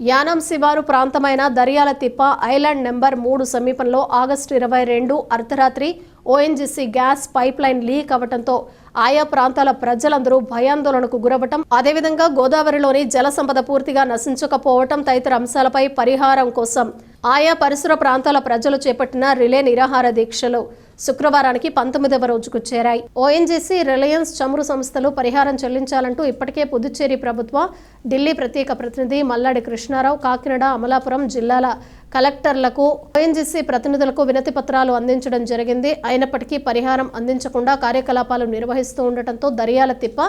యానం శివారు ప్రాంతమైన దరియాల తిప్ప ఐలాండ్ నెంబర్ మూడు సమీపంలో ఆగస్టు ఇరవై రెండు అర్ధరాత్రి ONGC gas pipeline leak అవ్వటంతో ఆయా ప్రాంతాల ప్రజలందరూ భయాందోళనకు గురవటం అదేవిధంగా గోదావరిలోని జల సంపద పూర్తిగా నశించకపోవటం తదితర అంశాలపై పరిహారం కోసం ఆయా పరిసర ప్రాంతాల ప్రజలు చేపట్టిన రిలే నిరాహార దీక్షలు. శుక్రవారానికి పంతొమ్మిదవ రోజుకు చేరాయి. ఓఎన్జీసీ రిలయన్స్ చమురు సంస్థలు పరిహారం చెల్లించాలంటూ ఇప్పటికే పుదుచ్చేరి ప్రభుత్వ ఢిల్లీ ప్రత్యేక ప్రతినిధి మల్లాడి కృష్ణారావు కాకినాడ అమలాపురం జిల్లాల కలెక్టర్లకు ఓఎన్జీసీ ప్రతినిధులకు వినతి పత్రాలు అందించడం జరిగింది. అయినప్పటికీ పరిహారం అందించకుండా కార్యకలాపాలు నిర్వహిస్తూ ఉండటంతో దరియాల తిప్ప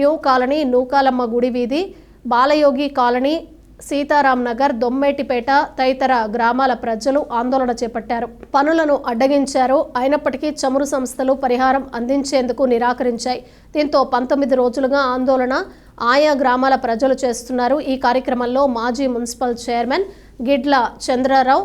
న్యూ కాలనీ నూకాలమ్మ గుడి వీధి బాలయోగి కాలనీ సీతారాం నగర్ దొమ్మేటిపేట తదితర గ్రామాల ప్రజలు ఆందోళన చేపట్టారు. పనులను అడ్డగించారు. అయినప్పటికీ చమురు సంస్థలు పరిహారం అందించేందుకు నిరాకరించాయి. దీంతో పంతొమ్మిది రోజులుగా ఆందోళన ఆయా గ్రామాల ప్రజలు చేస్తున్నారు. ఈ కార్యక్రమంలో మాజీ municipal chairman Gidla Chandra Rao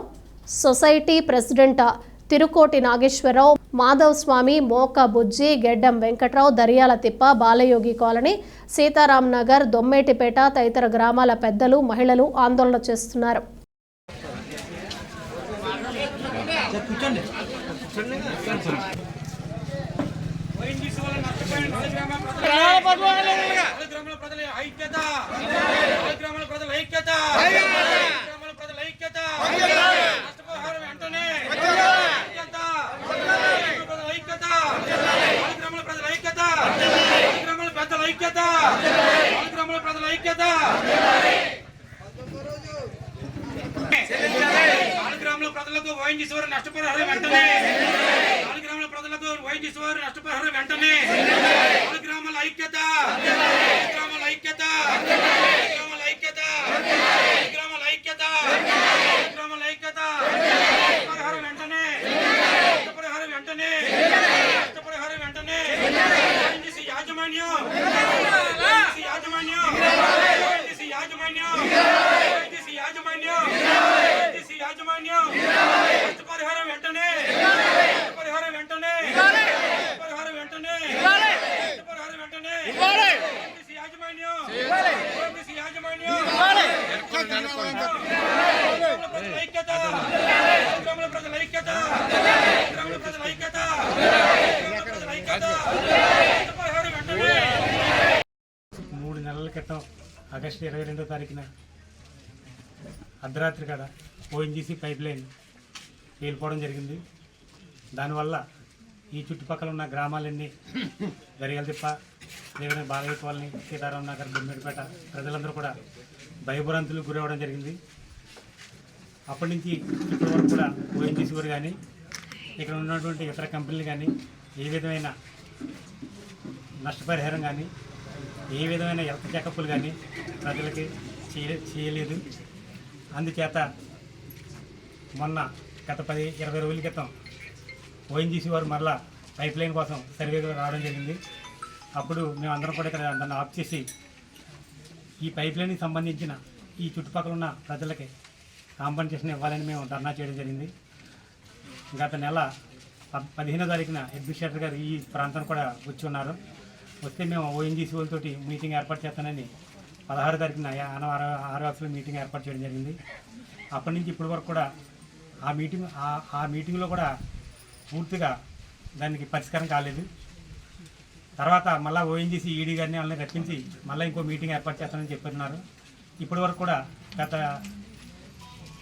society president Tirukoti Nageswara Rao Madhav Swamy Moka Bujji Geddam Venkat Rao Dariyala Tippa Balayogi colony Sitaram Nagar Dommetipeta తదితర గ్రామాల పెద్దలు మహిళలు ఆందోళన చేస్తున్నారు. ప్రజల ఐక్యత! ప్రజల ఐక్యత గ్రామాల ప్రజల ఐక్యత నష్టపరిహారం వెంటనే ఐక్యత ప్రజల ఐక్యత గ్రామాల ప్రజల ఐక్యత గ్రామాల పెద్దల ఐక్యత గ్రామాల ప్రజల ఐక్యత నాలుగు గ్రామాల ప్రజలకు వైఎన్జీసీ నష్టపరిహారం వెంటనే నాలుగు గ్రామాల ప్రజలకు వైఎన్జీసీ నష్టపరిహారం వెంటనే నాలుగు గ్రామాల ఐక్యత! నాలుగు గ్రామాల ఐక్యత! నాలుగు గ్రామాల ఐక్యత! నాలుగు గ్రామాల ఐక్యత! నాలుగు గ్రామాల ఐక్యత! పరిహారం వెంటనే! పరిహారం వెంటనే! పరిహారం వెంటనే! యాజమాన్యం! యాజమాన్యం! యాజమాన్యం వైఎన్జీసీ యాజమాన్యం వైఎన్జీసీ యాజమాన్యం నష్టపరిహారం వెంటనే నష్టపరిహారం వెంటనే నష్టపరిహారం వెంటనే నష్టపరిహారం వెంటనే వైఎన్జీసీ యాజమాన్యం వైఎన్జీసీ యాజమాన్యం గ్రామాల ప్రజల ఐక్యత గ్రామాల ప్రజల ఐక్యత గ్రామాల ప్రజల ఐక్యత గ్రామాల ప్రజల ఐక్యత నష్టపరిహారం వెంటనే మూడు నెలల క్రితం ఆగస్టు ఇరవై రెండో తారీఖున అర్ధరాత్రి కాడ ఓఎన్జీసీ పైప్ లైన్ పేలిపోవడం జరిగింది. దానివల్ల ఈ చుట్టుపక్కల ఉన్న గ్రామాలన్నీ దరియాల తిప్ప అదేవిధంగా బాలయ్య కాలనీ సీతారాం నగర్ బొమ్మిడిపేట ప్రజలందరూ కూడా భయభ్రాంతులకు గురవడం జరిగింది. అప్పటి నుంచి ఇప్పటి వరకు కూడా ఓఎన్జీసీ వారు కానీ ఇక్కడ ఉన్నటువంటి ఇతర కంపెనీలు కానీ ఏ విధమైన నష్టపరిహారం కానీ ఏ విధమైన హెల్త్ చెకప్లు కానీ ప్రజలకి చేయలేదు. అందుచేత మొన్న గత పది ఇరవై రోజుల క్రితం ఓఎన్జీసీ వారు మరలా పైప్ లైన్ కోసం సర్వే రావడం జరిగింది. అప్పుడు మేమందరం కూడా ఇక్కడ దాన్ని ఆఫ్ చేసి ఈ పైప్ లైన్కి సంబంధించిన ఈ చుట్టుపక్కల ఉన్న ప్రజలకి కాంపన్సేషన్ ఇవ్వాలని మేము ధర్నా చేయడం జరిగింది. గత నెల పదిహేనో తారీఖున అడ్మినిస్ట్రేటర్ గారు ఈ ప్రాంతం కూడా వచ్చి ఉన్నారు. వస్తే మేము ఓఎన్జీసీ వాళ్ళతోటి మీటింగ్ ఏర్పాటు చేస్తానని పదహారు తారీఖున ఆన ఆరో ఆఫీసులో మీటింగ్ ఏర్పాటు చేయడం జరిగింది. అప్పటి నుంచి ఇప్పటి వరకు కూడా ఆ మీటింగ్ ఆ- ఆ మీటింగ్లో కూడా పూర్తిగా దానికి పరిష్కారం కాలేదు. తర్వాత మళ్ళీ ఓఎన్జీసీ ఈడీ గారిని వాళ్ళని రప్పించి మళ్ళీ ఇంకో మీటింగ్ ఏర్పాటు చేస్తానని చెప్తున్నారు ఇప్పటి వరకు కూడా గత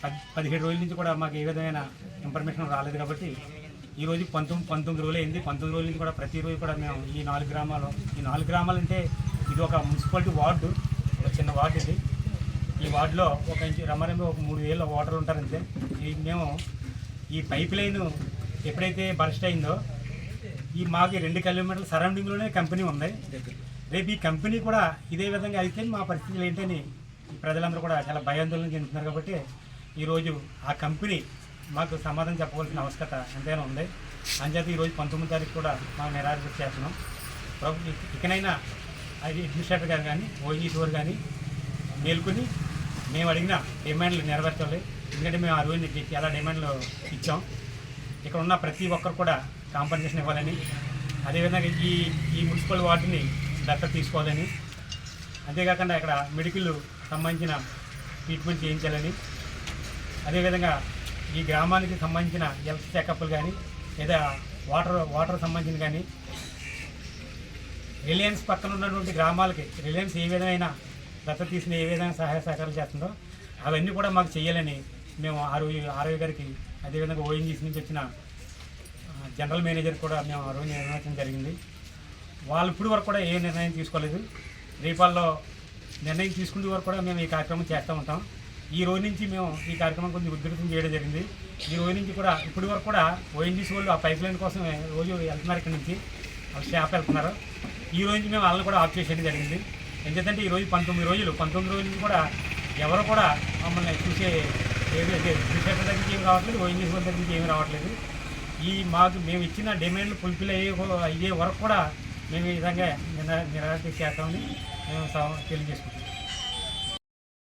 పది పదిహేడు రోజుల నుంచి కూడా మాకు ఏ విధమైన ఇన్ఫర్మేషన్ రాలేదు కాబట్టి ఈ రోజు పంతొమ్మిది పంతొమ్మిది రోజులు అయింది. పంతొమ్మిది రోజుల నుంచి కూడా ప్రతిరోజు కూడా మేము ఈ నాలుగు గ్రామాలు ఈ నాలుగు గ్రామాలు అంటే ఇది ఒక మున్సిపాలిటీ వార్డు ఒక చిన్న వార్డు ఇది. ఈ వార్డులో ఒక ఇంచు రమ్మరమ్మ ఒక మూడు వేల వాటర్ ఉంటారంతే. ఈ మేము ఈ పైప్ లైన్ ఎప్పుడైతే బర్స్ట్ అయిందో ఈ మాకు రెండు కిలోమీటర్ల సరౌండింగ్లోనే కంపెనీ ఉంది. రేపు ఈ కంపెనీ కూడా ఇదే విధంగా అయితే మా పరిస్థితులు ఏంటని ప్రజలందరూ కూడా చాలా భయాందోళన చెందుతున్నారు కాబట్టి ఈరోజు ఆ కంపెనీ మాకు సమాధానం చెప్పవలసిన ఆవశ్యకత ఎంతైనా ఉంది. అంచేత ఈరోజు పంతొమ్మిది తారీఖు కూడా మాకు నిరాశ చేస్తున్నాం. ప్రభు ఇకనైనా అది అడ్మినిస్ట్రేటర్ గారు కానీ ఓఎన్జీసీ వారు కానీ మేల్కొని మేము అడిగిన డిమాండ్లు నెరవేర్చాలి. ఎందుకంటే మేము ఆ రోజు చాలా డిమాండ్లు ఇచ్చాం. ఇక్కడ ఉన్న ప్రతి ఒక్కరు కూడా కాంపన్సేషన్ ఇవ్వాలని. అదేవిధంగా ఈ ఈ మున్సిపల్ వార్డుని దత్తత తీసుకోవాలని. అంతేకాకుండా ఇక్కడ మెడికల్ సంబంధించిన ట్రీట్మెంట్ చేయించాలని. అదేవిధంగా ఈ గ్రామానికి సంబంధించిన హెల్త్ చెకప్లు కానీ లేదా వాటర్ వాటర్ సంబంధించిన కానీ రిలయన్స్ పక్కన ఉన్నటువంటి గ్రామాలకి రిలయన్స్ ఏ విధమైన దత్త తీసిన ఏ విధంగా సహాయ సహకారాలు చేస్తుందో అవన్నీ కూడా మాకు చేయాలని మేము ఆరోగ్య ఆరోగ్య గారికి అదేవిధంగా ఓఎన్జీసీ నుంచి వచ్చిన జనరల్ మేనేజర్ కూడా మేము ఆ రోజు నిర్ణయించడం జరిగింది. వాళ్ళు ఇప్పుడు వరకు కూడా ఏ నిర్ణయం తీసుకోలేదు. రేపాల్లో నిర్ణయం తీసుకునే వరకు కూడా మేము ఈ కార్యక్రమం చేస్తూ ఉంటాం. ఈ రోజు నుంచి మేము ఈ కార్యక్రమం కొంచెం ఉధృతం చేయడం జరిగింది. ఈ రోజు నుంచి కూడా ఇప్పటి వరకు కూడా ఓఎన్జీసీ వాళ్ళు ఆ పైప్ లైన్ కోసం రోజు వెళ్తున్నారు ఇక్కడ నుంచి. వాళ్ళు స్టాఫ్ వెళ్తున్నారు. ఈ రోజు నుంచి మేము వాళ్ళని కూడా ఆఫ్ చేసేయడం జరిగింది. ఎందుకంటే ఈ రోజు పంతొమ్మిది రోజులు పంతొమ్మిది రోజుల నుంచి కూడా ఎవరు కూడా మమ్మల్ని చూసే ఏమి చూసేట దగ్గర ఏమి రావట్లేదు ఓఎన్జీసీ వాళ్ళ దగ్గరికి ఏమి రావట్లేదు. ఈ మాకు మేము ఇచ్చిన డిమాండ్లు ఫుల్ఫిల్ అయ్యే అయ్యే వరకు కూడా మేము ఈ విధంగా నిరా చేస్తామని మేము స- తెలియజేసుకుంటాం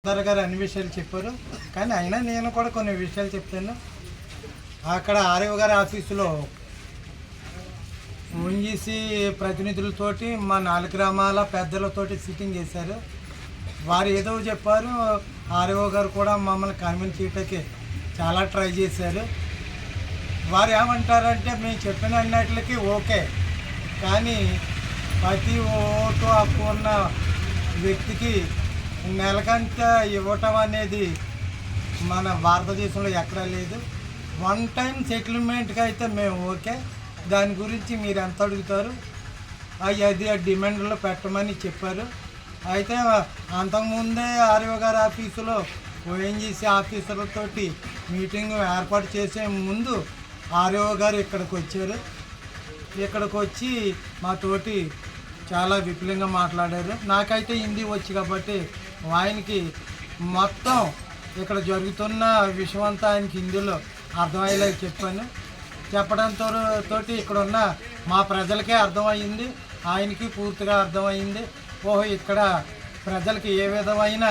సుందర్ గారు అన్ని విషయాలు చెప్పారు కానీ అయినా నేను కూడా కొన్ని విషయాలు చెప్తాను అక్కడ ఆర్యవ గారి ఆఫీసులో ఓఎన్జీసీ ప్రతినిధులతోటి మా నాలుగు గ్రామాల పెద్దలతోటి సిట్టింగ్ చేశారు వారు ఏదో చెప్పారు ఆర్యవ గారు కూడా మమ్మల్ని కన్విన్స్ చేయటానికి చాలా ట్రై చేశారు వారు ఏమంటారంటే మేము చెప్పిన అన్నిటికి ఓకే. కానీ ప్రతి ఓటు హక్కు ఉన్న వ్యక్తికి నెలకంత ఇవ్వటం అనేది మన భారతదేశంలో ఎక్కడా లేదు. వన్ టైం సెటిల్మెంట్కి అయితే మేము ఓకే. దాని గురించి మీరు ఎంత అడుగుతారు? అవి అది ఆ డిమాండ్లో పెట్టమని చెప్పారు. అయితే అంతకుముందే ఆర్యో గారి ఆఫీసులో ఓఎన్జీసీ ఆఫీసర్లతోటి మీటింగ్ ఏర్పాటు చేసే ముందు ఆర్యో గారు ఇక్కడికి వచ్చారు. ఇక్కడికి వచ్చి మా తోటి చాలా విపులంగా మాట్లాడారు. నాకైతే హిందీ వచ్చి కాబట్టి ఆయనకి మొత్తం ఇక్కడ జరుగుతున్న విషయం అంతా ఆయనకి హిందీలో అర్థమయ్యేలా చెప్పాను. చెప్పడంతో తోటి ఇక్కడ ఉన్న మా ప్రజలకే అర్థమైంది ఆయనకి పూర్తిగా అర్థమైంది ఓహో ఇక్కడ ప్రజలకి ఏ విధమైన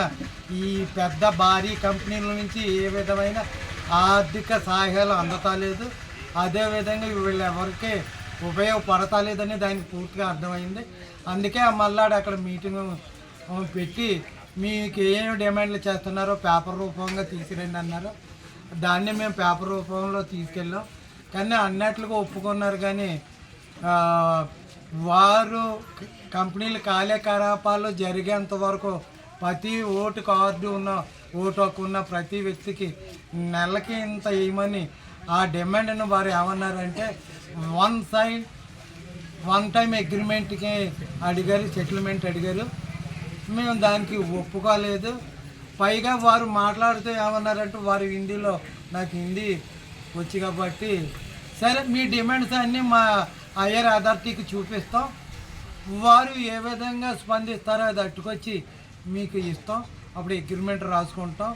ఈ పెద్ద భారీ కంపెనీల నుంచి ఏ విధమైన ఆర్థిక సహాయాలు అందతలేదు అదేవిధంగా వీళ్ళు ఎవరికి ఉపయోగపడతలేదని దానికి పూర్తిగా అర్థమైంది. అందుకే ఆ మల్లాడు అక్కడ మీటింగ్ పెట్టి మీకు ఏం డిమాండ్లు చేస్తున్నారో పేపర్ రూపంగా తీసుకురండి అన్నారు. దాన్ని మేము పేపర్ రూపంలో తీసుకెళ్ళాం. కానీ అన్నట్లుగా ఒప్పుకున్నారు కానీ వారు కంపెనీల కార్యకలాపాలు జరిగేంత వరకు ప్రతి ఓటు కార్డు ఉన్న ఓటు హక్కు ఉన్న ప్రతి వ్యక్తికి నెలకి ఇంత వేయమని ఆ డిమాండ్ను వారు ఏమన్నారంటే వన్ సైడ్ వన్ టైం అగ్రిమెంట్కి అడిగారు సెటిల్మెంట్ అడిగారు. మేము దానికి ఒప్పుకోలేదు. పైగా వారు మాట్లాడుతూ ఏమన్నారంటే వారు హిందీలో నాకు హిందీ వచ్చి కాబట్టి సరే మీ డిమాండ్స్ అన్నీ మా హయ్యర్ అథారిటీకి చూపిస్తాం. వారు ఏ విధంగా స్పందిస్తారో అది అట్టుకొచ్చి మీకు ఇస్తాం. అప్పుడు అగ్రిమెంట్ రాసుకుంటాం.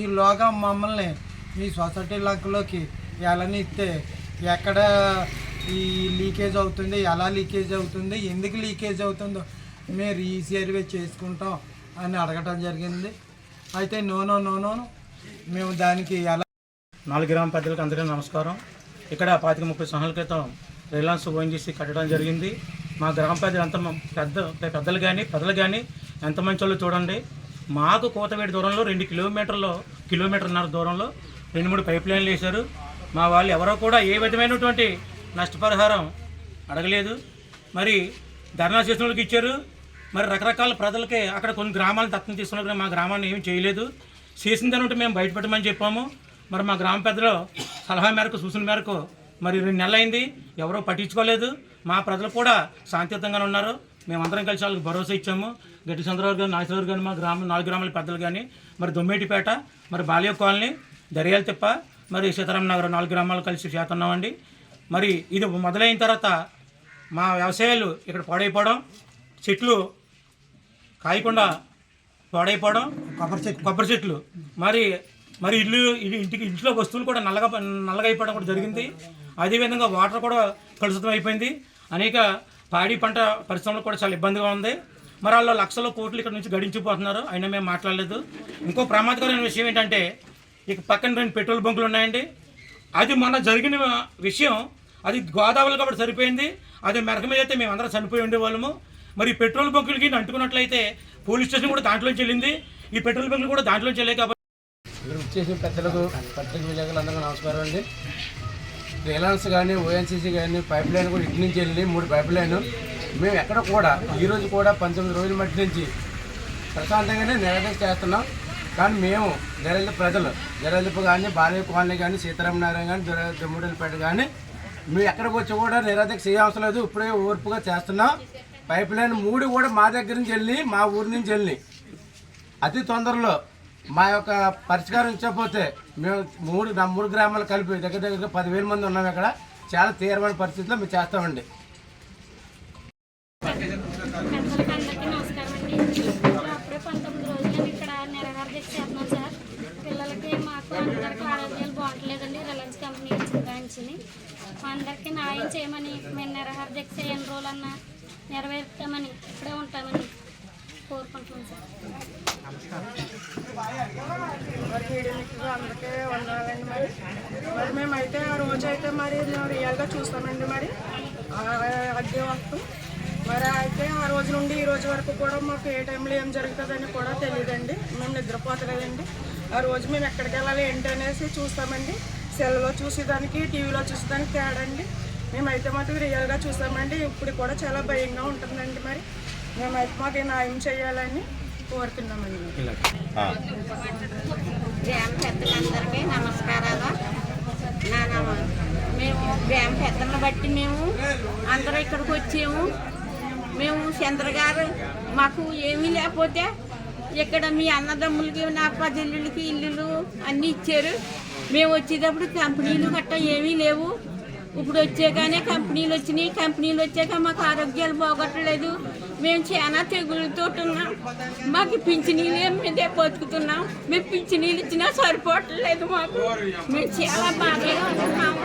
ఈలోగా మమ్మల్ని మీ సొసైటీ లంకలోకి వెళ్ళనిస్తే ఎక్కడ ఈ లీకేజ్ అవుతుంది ఎలా లీకేజ్ అవుతుంది ఎందుకు లీకేజ్ అవుతుందో మేము రీసర్వే చేసుకుంటాం అని అడగటం జరిగింది. అయితే నోనో నో మేము దానికి ఎలా నాలుగు గ్రామ పెద్దలకు అందరికీ నమస్కారం. ఇక్కడ పాతిక ముప్పై సంవత్సరాల క్రితం రిలయన్స్ ఓఎన్జీసీ కట్టడం జరిగింది. మా గ్రామ పెద్దలు ఎంత మ- పెద్ద పెద్దలు కానీ పెద్దలు కానీ ఎంత మంచి వాళ్ళు చూడండి. మాకు కోతవేడి దూరంలో రెండు కిలోమీటర్లో కిలోమీటర్న్నర దూరంలో రెండు మూడు పైప్ లైన్లు వేశారు. మా వాళ్ళు ఎవరో కూడా ఏ విధమైనటువంటి నష్టపరిహారం అడగలేదు. మరి ధర్నా చేసిన వాళ్ళకి ఇచ్చారు. మరి రకరకాల ప్రజలకి అక్కడ కొన్ని గ్రామాలను దత్తం తీసుకున్న మా గ్రామాన్ని ఏమి చేయలేదు. చేసిన దాని మేము బయటపెట్టమని చెప్పాము. మరి మా గ్రామ పెద్దలు సలహా మేరకు సూచన మేరకు మరి రెండు నెలలు అయింది. ఎవరో పట్టించుకోలేదు. మా ప్రజలు కూడా శాంతియుతంగానే ఉన్నారు. మేమందరం కలిసి వాళ్ళకి భరోసా ఇచ్చాము. గట్టి చంద్రబాబు గారు నాగేశ్వరరావు గారు మా గ్రామం నాలుగు గ్రామాల పెద్దలు కానీ మరి దొమ్మేటిపేట మరి బాల్య కాలనీ దరియాల తిప్ప మరి సీతారాం నగర్ నాలుగు గ్రామాలు కలిసి చేస్తున్నామండి. మరి ఇది మొదలైన తర్వాత మా వ్యవసాయాలు ఇక్కడ పాడైపోవడం చెట్లు కాయకుండా పాడైపోవడం కొబ్బరి చెట్టు కొబ్బరి చెట్లు. మరి మరి ఇల్లు ఇది ఇంటికి ఇంట్లో వస్తువులు కూడా నల్లగా నల్లగా అయిపోవడం కూడా జరిగింది. అదేవిధంగా వాటర్ కూడా కలుషితం అయిపోయింది. అనేక పాడి పంట పరిశ్రమలు కూడా చాలా ఇబ్బందిగా ఉంది. మరి వాళ్ళు లక్షల కోట్లు ఇక్కడ నుంచి గడించిపోతున్నారు. అయినా మేము మాట్లాడలేదు. ఇంకో ప్రమాదకరమైన విషయం ఏంటంటే ఇక పక్కన రెండు పెట్రోల్ బంకులు ఉన్నాయండి. అది మొన్న జరిగిన విషయం అది గోదావరి కాబట్టి సరిపోయింది. అది మెరక మీద అయితే మేము అందరం చనిపోయి ఉండేవాళ్ళము. మరి పెట్రోల్ బంకులకి అంటుకున్నట్లయితే పోలీస్ స్టేషన్ కూడా దాంట్లో చెల్లింది ఈ పెట్రోల్ బంకులు కూడా దాంట్లో చెల్లే కాబట్టి ఇక్కడ పెద్దలకు పత్రిక విలేకరులందరికీ నమస్కారం అండి. రిలయన్స్ కానీ ఓఎన్సీసీ కానీ పైప్ లైన్ కూడా ఇటు నుంచి వెళ్ళి మూడు పైప్ లైన్. మేము ఎక్కడ కూడా ఈరోజు కూడా పంతొమ్మిది రోజుల మట్టి నుంచి ప్రశాంతంగానే నిరాదీక్ష చేస్తున్నాం కానీ మేము నిరల్లి ప్రజలు. నిరల్లిపు కానీ బాలయ్య కాలనీ కానీ సీతారామనారాయణ కానీ దుమ్ముడలపేట కానీ మేము ఎక్కడికి వచ్చి కూడా నిరాదీక్ష చేయవసరం లేదు. ఇప్పుడే ఓర్పుగా చేస్తున్నాం. పైప్ లైన్ మూడు కూడా మా దగ్గర నుంచి వెళ్ళి మా ఊరి నుంచి వెళ్ళి. అతి తొందరలో మా యొక్క పరిష్కారం ఇచ్చకపోతే మేము మూడు మూడు గ్రామాలు కలిపి దగ్గర దగ్గర పదివేల మంది ఉన్నాం ఇక్కడ. చాలా తీవ్రమైన పరిస్థితిలో మేము చేస్తామండి పెద్దలకి అందరికీ నమస్కారం అండి అప్పుడే పంతొమ్మిది రోజులు ఇక్కడ నిరహార దీక్ష చేస్తున్నాం సార్ వాళ్ళకి మాకు అందరికీ ఆరోగ్యాలు బాగుంటలేదండి. రిలయన్స్ కంపెనీ ఇచ్చిన బ్రాంచ్ని. అందరికీ న్యాయం చేయమని మేము నిరహార దీక్ష ఎన్ని రోజులన్నా నెరవేర్తామని ఇక్కడే ఉంటామని కోరుకుంటున్నాం సార్. మరి అందరికీ వందాలండి మరి మరి మేమైతే ఆ రోజు అయితే మరి మేము రియల్గా చూస్తామండి మరి. అదే అద్దె మరి అయితే ఆ రోజు నుండి ఈ రోజు వరకు కూడా మాకు ఏ టైంలో ఏం జరుగుతుందని కూడా తెలియదండి. మేము నిద్రపోతలేదండి. ఆ రోజు మేము ఎక్కడికి వెళ్ళాలి ఏంటి అనేసి చూస్తామండి. సెల్లో చూసేదానికి టీవీలో చూసేదానికి తేడండి మేమైతే మాత్రం రియల్గా చూస్తామండి. ఇప్పుడు కూడా చాలా భయంగా ఉంటుందండి మరి. మేమైతే మాకు న్యాయం చేయాలని కోరుతున్నామండి. గ్రామ పెద్దలందరికీ నమస్కారాలు. నా నమ మేము గ్రామ పెద్దలను బట్టి మేము అందరూ ఇక్కడికి వచ్చాము. మేము చంద్ర గారు మాకు ఏమీ లేకపోతే ఇక్కడ మీ అన్నదమ్ములకి నా పదిల్లులకి ఇల్లులు అన్నీ ఇచ్చారు. మేము వచ్చేటప్పుడు కంపెనీలు గట్టా ఏమీ లేవు. ఇప్పుడు వచ్చాకనే కంపెనీలు వచ్చినాయి. కంపెనీలు వచ్చాక మాకు ఆరోగ్యాలు బాగోట్లేదు. మేము చాలా తెగులతో ఉన్నాం మాకు పింఛనీలు మీదే బతుకుతున్నాం. మేము పింఛనీలు ఇచ్చినా సరిపోవట్లేదు మాకు. మేము చాలా బాధగా ఉంటున్నాము